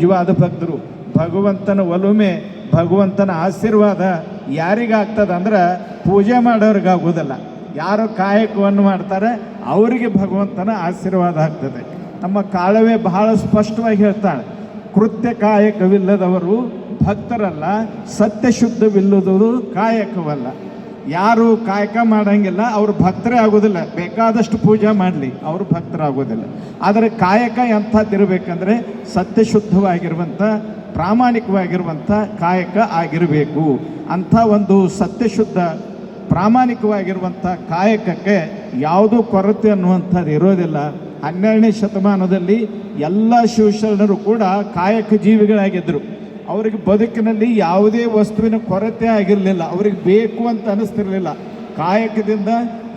ನಿಜವಾದ ಭಕ್ತರು, ಭಗವಂತನ ಒಲುಮೆ, ಭಗವಂತನ ಆಶೀರ್ವಾದ ಯಾರಿಗಾಗ್ತದ ಅಂದ್ರೆ ಪೂಜೆ ಮಾಡೋರಿಗಾಗುವುದಲ್ಲ. ಯಾರು ಕಾಯಕವನ್ನು ಮಾಡ್ತಾರೆ, ಅವರಿಗೆ ಭಗವಂತನ ಆಶೀರ್ವಾದ ಆಗ್ತದೆ. ನಮ್ಮ ಕಾಳವೆ ಬಹಳ ಸ್ಪಷ್ಟವಾಗಿ ಹೇಳ್ತಾಳೆ, ಕೃತ್ಯ ಕಾಯಕವಿಲ್ಲದವರು ಭಕ್ತರಲ್ಲ ಸತ್ಯ ಶುದ್ಧವಿಲ್ಲದವರು ಕಾಯಕವಲ್ಲ. ಯಾರು ಕಾಯಕ ಮಾಡಂಗಿಲ್ಲ, ಅವ್ರು ಭಕ್ತರೇ ಆಗೋದಿಲ್ಲ. ಬೇಕಾದಷ್ಟು ಪೂಜೆ ಮಾಡಲಿ, ಅವರು ಭಕ್ತರಾಗೋದಿಲ್ಲ ಆದರೆ ಕಾಯಕ ಎಂಥದ್ದಿರಬೇಕಂದ್ರೆ ಸತ್ಯಶುದ್ಧವಾಗಿರುವಂಥ, ಪ್ರಾಮಾಣಿಕವಾಗಿರುವಂಥ ಕಾಯಕ ಆಗಿರಬೇಕು. ಅಂಥ ಒಂದು ಸತ್ಯಶುದ್ಧ, ಪ್ರಾಮಾಣಿಕವಾಗಿರುವಂಥ ಕಾಯಕಕ್ಕೆ ಯಾವುದೂ ಕೊರತೆ ಅನ್ನುವಂಥದ್ದು ಇರೋದಿಲ್ಲ. ಹನ್ನೆರಡನೇ ಶತಮಾನದಲ್ಲಿ ಎಲ್ಲ ಶಿವಶರಣರು ಕೂಡ ಕಾಯಕ ಜೀವಿಗಳಾಗಿದ್ದರು ಅವರಿಗೆ ಬದುಕಿನಲ್ಲಿ ಯಾವುದೇ ವಸ್ತುವಿನ ಕೊರತೆ ಆಗಿರಲಿಲ್ಲ. ಅವ್ರಿಗೆ ಬೇಕು ಅಂತ ಅನಿಸ್ತಿರಲಿಲ್ಲ. ಕಾಯಕದಿಂದ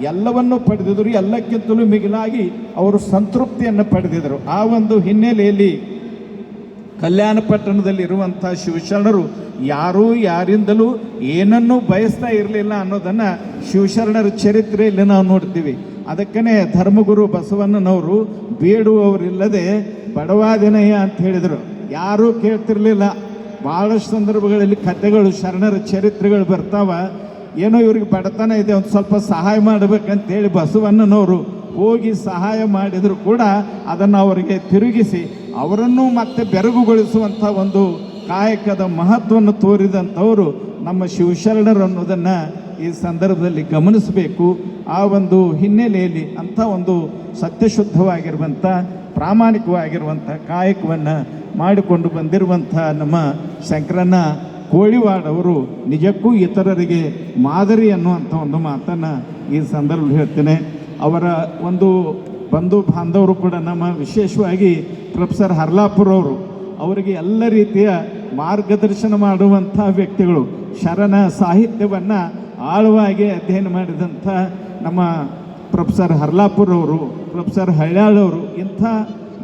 ಎಲ್ಲವನ್ನು ಪಡೆದಿದ್ರು, ಎಲ್ಲಕ್ಕಿಂತಲೂ ಮಿಗಿಲಾಗಿ ಅವರು ಸಂತೃಪ್ತಿಯನ್ನು ಪಡೆದಿದ್ದರು ಆ ಒಂದು ಹಿನ್ನೆಲೆಯಲ್ಲಿ ಕಲ್ಯಾಣ ಪಟ್ಟಣದಲ್ಲಿ ಇರುವಂಥ ಶಿವಶರಣರು ಯಾರೂ ಯಾರಿಂದಲೂ ಏನನ್ನೂ ಬಯಸ್ತಾ ಇರಲಿಲ್ಲ ಅನ್ನೋದನ್ನು ಶಿವಶರಣರ ಚರಿತ್ರೆಯಲ್ಲಿ ನಾವು ನೋಡ್ತೀವಿ. ಅದಕ್ಕೇ ಧರ್ಮಗುರು ಬಸವಣ್ಣನವರು ಬೇಡುವವರಿಲ್ಲದೆ ಬಡವಾದಿನಯ್ಯ ಅಂತ ಹೇಳಿದರು. ಯಾರೂ ಕೇಳ್ತಿರ್ಲಿಲ್ಲ. ಭಾಳಷ್ಟು ಸಂದರ್ಭಗಳಲ್ಲಿ ಕಥೆಗಳು ಶರಣರ ಚರಿತ್ರೆಗಳು ಬರ್ತಾವ. ಏನೋ ಇವ್ರಿಗೆ ಬಡತನ ಇದೆ, ಒಂದು ಸ್ವಲ್ಪ ಸಹಾಯ ಮಾಡಬೇಕಂತೇಳಿ ಬಸವಣ್ಣನವರು ಹೋಗಿ ಸಹಾಯ ಮಾಡಿದರೂ ಕೂಡ ಅದನ್ನು ಅವರಿಗೆ ತಿರುಗಿಸಿ, ಅವರನ್ನು ಮತ್ತೆ ಬೆರಗುಗೊಳಿಸುವಂಥ ಒಂದು ಕಾಯಕದ ಮಹತ್ವವನ್ನು ತೋರಿದಂಥವರು ನಮ್ಮ ಶಿವಶರಣರು ಅನ್ನೋದನ್ನು ಈ ಸಂದರ್ಭದಲ್ಲಿ ಗಮನಿಸಬೇಕು. ಆ ಒಂದು ಹಿನ್ನೆಲೆಯಲ್ಲಿ ಅಂಥ ಒಂದು ಸತ್ಯಶುದ್ಧವಾಗಿರುವಂಥ, ಪ್ರಾಮಾಣಿಕವಾಗಿರುವಂಥ ಕಾಯಕವನ್ನು ಮಾಡಿಕೊಂಡು ಬಂದಿರುವಂಥ ನಮ್ಮ ಶಂಕರಣ್ಣ ಕೋಳಿವಾಡ್ ಅವರು ನಿಜಕ್ಕೂ ಇತರರಿಗೆ ಮಾದರಿ ಅನ್ನುವಂಥ ಒಂದು ಮಾತನ್ನು ಈ ಸಂದರ್ಭದಲ್ಲಿ ಹೇಳ್ತೇನೆ. ಅವರ ಒಂದು ಬಂಧು ಬಾಂಧವರು ಕೂಡ ನಮ್ಮ ವಿಶೇಷವಾಗಿ ಪ್ರೊಫೆಸರ್ ಹರ್ಲಾಪುರ್ ಅವರು ಅವರಿಗೆ ಎಲ್ಲ ರೀತಿಯ ಮಾರ್ಗದರ್ಶನ ಮಾಡುವಂಥ ವ್ಯಕ್ತಿಗಳು. ಶರಣ ಸಾಹಿತ್ಯವನ್ನು ಆಳವಾಗಿ ಅಧ್ಯಯನ ಮಾಡಿದಂಥ ನಮ್ಮ ಪ್ರೊಫೆಸರ್ ಹರ್ಲಾಪುರ್ ಅವರು ಪ್ರೊಫೆಸರ್ ಹಳ್ಯಾಳವರು ಇಂಥ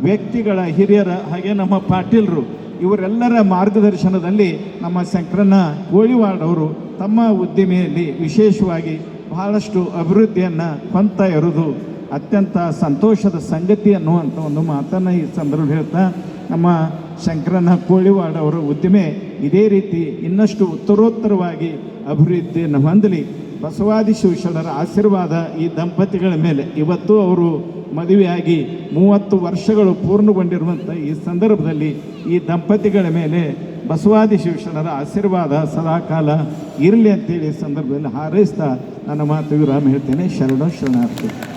ವ್ಯಕ್ತಿಗಳ ಹಿರಿಯರ ಹಾಗೆ ನಮ್ಮ ಪಾಟೀಲರು, ಇವರೆಲ್ಲರ ಮಾರ್ಗದರ್ಶನದಲ್ಲಿ ನಮ್ಮ ಶಂಕರನ ಕೋಳಿವಾಡ್ ಅವರು ತಮ್ಮ ಉದ್ದಿಮೆಯಲ್ಲಿ ವಿಶೇಷವಾಗಿ ಬಹಳಷ್ಟು ಅಭಿವೃದ್ಧಿಯನ್ನು ಹೊಂತ ಇರೋದು ಅತ್ಯಂತ ಸಂತೋಷದ ಸಂಗತಿ ಅನ್ನುವಂಥ ಒಂದು ಮಾತನ್ನು ಈ ಸಂದರ್ಭ ಹೇಳ್ತಾ, ನಮ್ಮ ಶಂಕರನ ಕೋಳಿವಾಡ ಅವರ ಉದ್ದಿಮೆ ಇದೇ ರೀತಿ ಇನ್ನಷ್ಟು ಉತ್ತರೋತ್ತರವಾಗಿ ಅಭಿವೃದ್ಧಿಯನ್ನು ಹೊಂದಲಿ. ಬಸವಾದಿ ಶಿವಶರಣರ ಆಶೀರ್ವಾದ ಈ ದಂಪತಿಗಳ ಮೇಲೆ. ಇವತ್ತು ಅವರು ಮದುವೆಯಾಗಿ ಮೂವತ್ತು ವರ್ಷಗಳು ಪೂರ್ಣಗೊಂಡಿರುವಂಥ ಈ ಸಂದರ್ಭದಲ್ಲಿ ಈ ದಂಪತಿಗಳ ಮೇಲೆ ಬಸವಾದಿ ಶಿವಶರಣರ ಆಶೀರ್ವಾದ ಸದಾಕಾಲ ಇರಲಿ ಅಂತೇಳಿ ಸಂದರ್ಭದಲ್ಲಿ ಹಾರೈಸ್ತಾ ನನ್ನ ಮಾತು ವಿರಾಮ ಹೇಳ್ತೇನೆ. ಶರಣ ಶರಣಾರ್ಥಿ.